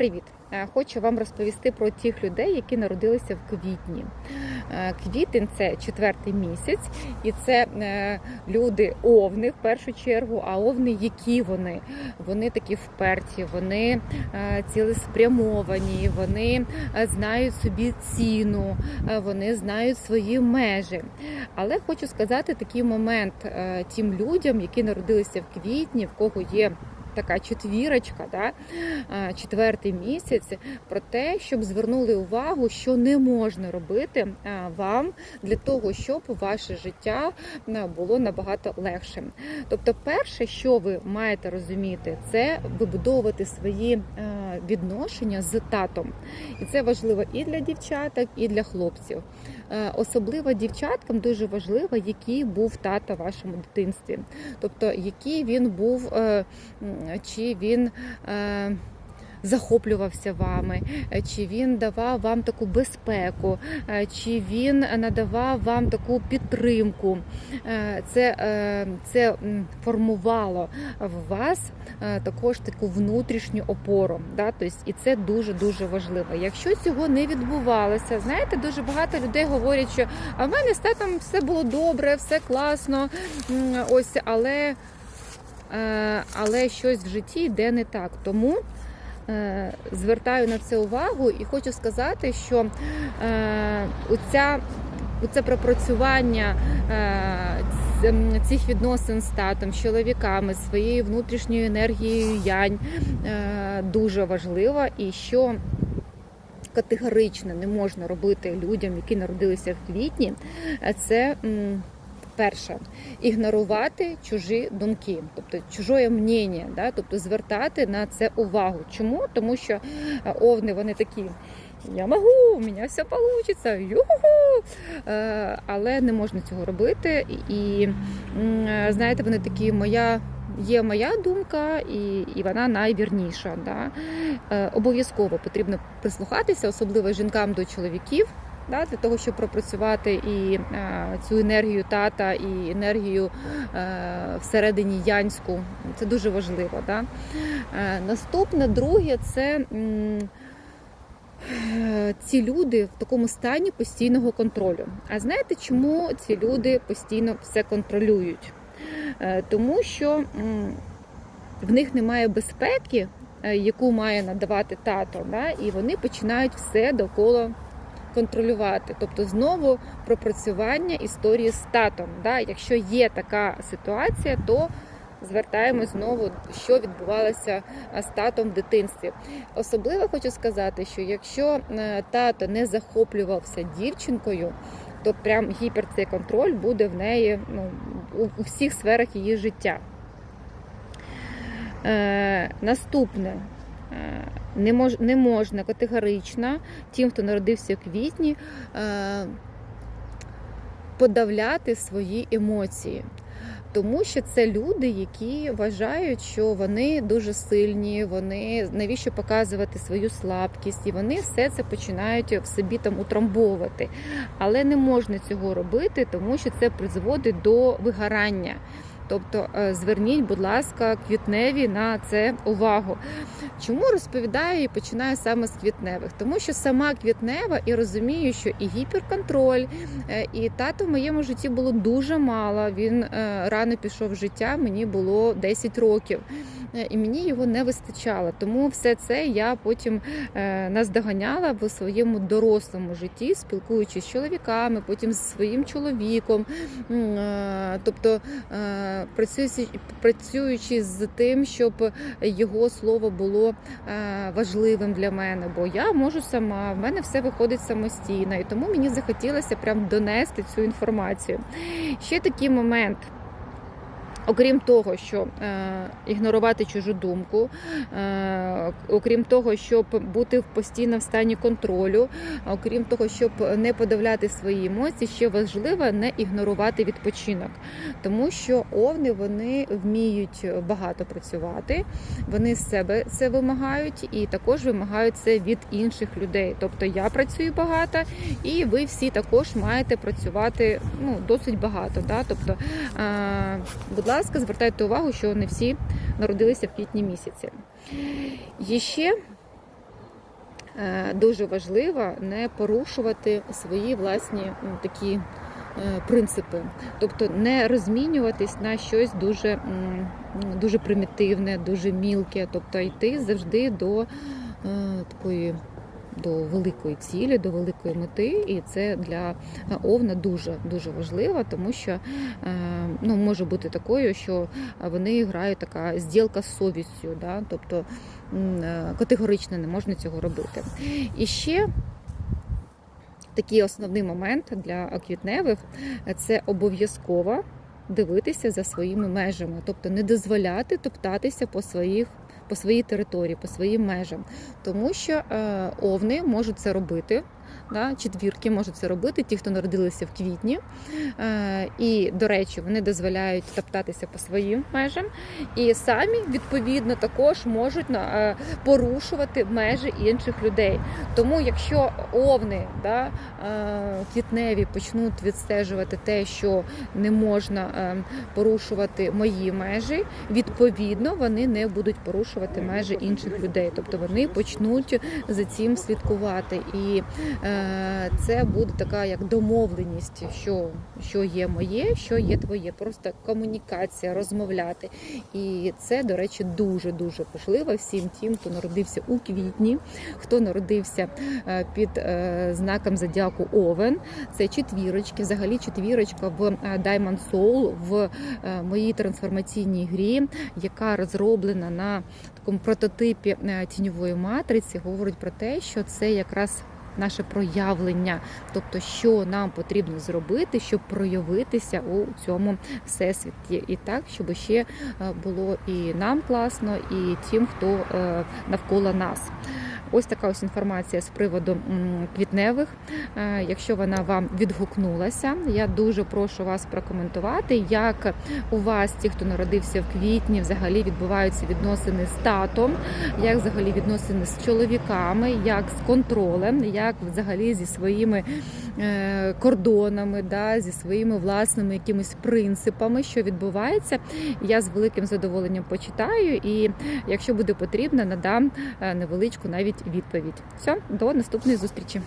привіт! Е, Хочу вам розповісти про тих людей, які народилися в квітні. Е, Квітень це четвертий місяць, і це е, люди овни в першу чергу. А овни, які вони? Вони такі вперті, вони цілеспрямовані, вони знають собі ціну, вони знають свої межі. Але хочу сказати такий момент тим людям, які народилися в квітні, в кого є така четвірочка, да, четвертий місяць, про те, щоб звернули увагу, що не можна робити вам для того, щоб ваше життя було набагато легшим. Тобто, перше, що ви маєте розуміти, це вибудовувати свої відношення з татом. І це важливо і для дівчаток, і для хлопців. Особливо дівчаткам дуже важливо, який був тато в вашому дитинстві. Тобто, який він був, е, чи він. е, Захоплювався вами, чи він давав вам таку безпеку, е, чи він надавав вам таку підтримку. Е, Це, це формувало в вас також таку внутрішню опору. Да? Тобто, і це дуже дуже важливо. Якщо цього не відбувалося, знаєте, дуже багато людей говорять, що а в мене з татом все було добре, все класно. Ось, але, але щось в житті йде не так. Тому. е, Звертаю на це увагу і хочу сказати, що е, оця, оце пропрацювання е, ц- м, цих відносин з татом, з чоловіками, своєю внутрішньою енергією янь е, дуже важливо і що категорично не можна робити людям, які народилися в квітні, е, це. М, Перше, ігнорувати чужі думки, тобто чужое мнення, да? тобто звертати на це увагу. Чому? Тому що е, овни вони такі. Я можу, у мене все вийде, юху. Але не можна цього робити. І е, знаєте, вони такі, моя є моя думка, і, і вона найвірніша. Да? Е, Обов'язково потрібно прислухатися, особливо жінкам до чоловіків. Да, для того, щоб пропрацювати і е, цю енергію тата, і енергію е, всередині янську, це дуже важливо. Да? Е, наступне, друге, це ці люди в такому стані постійного контролю. А знаєте, чому ці люди постійно все контролюють? Тому що в них немає безпеки, яку має надавати тато, да? і вони починають все довкола контролювати. Тобто знову пропрацювання історії з татом. Да? Якщо є така ситуація, то звертаємось знову, що відбувалося з татом в дитинстві. Особливо хочу сказати, що якщо е, тато не захоплювався дівчинкою, то прям гіпер цей контроль буде в неї ну, у всіх сферах її життя. Е, наступне. Е, не, мож, не можна категорично тим, хто народився в квітні, е, подавляти свої емоції. Тому що це люди, які вважають, що вони дуже сильні, вони навіщо показувати свою слабкість, і вони все це починають в собі там утрамбовувати. Але не можна цього робити, тому що це призводить до вигорання. Тобто е, зверніть, будь ласка, квітневі на це увагу. Чому розповідаю і починаю саме з квітневих? Тому що сама квітнева і розумію, що і гіперконтроль, е, і тато в моєму житті було дуже мало. Він е, рано пішов в життя, мені було 10 років. Е, І мені його не вистачало. Тому все це я потім е, наздоганяла в своєму дорослому житті, спілкуючись з чоловіками, потім зі своїм чоловіком. Е, Тобто працюючи, працюючи з тим, щоб його слово було важливим для мене, бо я можу сама, в мене все виходить самостійно, і тому мені захотілося прям донести цю інформацію. Ще такий момент. Окрім того, що е, ігнорувати чужу думку, е, окрім того, щоб бути постійно в стані контролю, окрім того, щоб не подавляти свої емоції, ще важливо не ігнорувати відпочинок, тому що овни вони вміють багато працювати, вони з себе це вимагають і також вимагають це від інших людей. Тобто я працюю багато, і ви всі також маєте працювати ну, досить багато. Да? Тобто, е, будь ласка, звертайте увагу, що не всі народилися в квітні місяці. Є ще е, дуже важливо не порушувати свої власні такі е, принципи, тобто не розмінюватись на щось дуже, дуже примітивне, дуже мілке, тобто йти завжди до е, такої. До великої цілі, до великої мети, і це для овна дуже дуже важливо, тому що е, ну, може бути такою, що вони грають така зділка з совістю, да? тобто е, категорично не можна цього робити. І ще такий основний момент для квітневих це обов'язково дивитися за своїми межами, тобто не дозволяти топтатися по своїх. По своїй території, по своїм межам, тому що е, овни можуть це робити. Да, четвірки можуть це робити, ті, хто народилися в квітні. Е, і, до речі, вони дозволяють топтатися по своїм межам, і самі відповідно також можуть е, порушувати межі інших людей. Тому, якщо овни да, е, квітневі почнуть відстежувати те, що не можна е, порушувати мої межі, відповідно вони не будуть порушувати межі інших людей. Тобто вони почнуть за цим слідкувати. І це буде така як домовленість, що, що є моє, що є твоє. Просто комунікація, розмовляти. І це, до речі, дуже дуже важливо всім тим, хто народився у квітні, хто народився е, під е, знаком зодіаку Овен. Це четвірочки, взагалі четвірочка в е, Diamond Soul в е, моїй трансформаційній грі, яка розроблена на такому прототипі е, тіньової матриці, говорить про те, що це якраз. Наше проявлення, тобто, що нам потрібно зробити, щоб проявитися у цьому всесвіті, і так, щоб ще е, було і нам класно, і тим, хто е, навколо нас. Ось така ось інформація з приводу квітневих. Е, Якщо вона вам відгукнулася, я дуже прошу вас прокоментувати, як у вас, ті, хто народився в квітні, взагалі відбуваються відносини з татом, як взагалі відносини з чоловіками, як з контролем, як взагалі зі своїми е, кордонами, да, зі своїми власними якимись принципами, що відбувається. Я з великим задоволенням почитаю, і якщо буде потрібно, надам е, невеличку навіть відповідь. Все, до наступної зустрічі.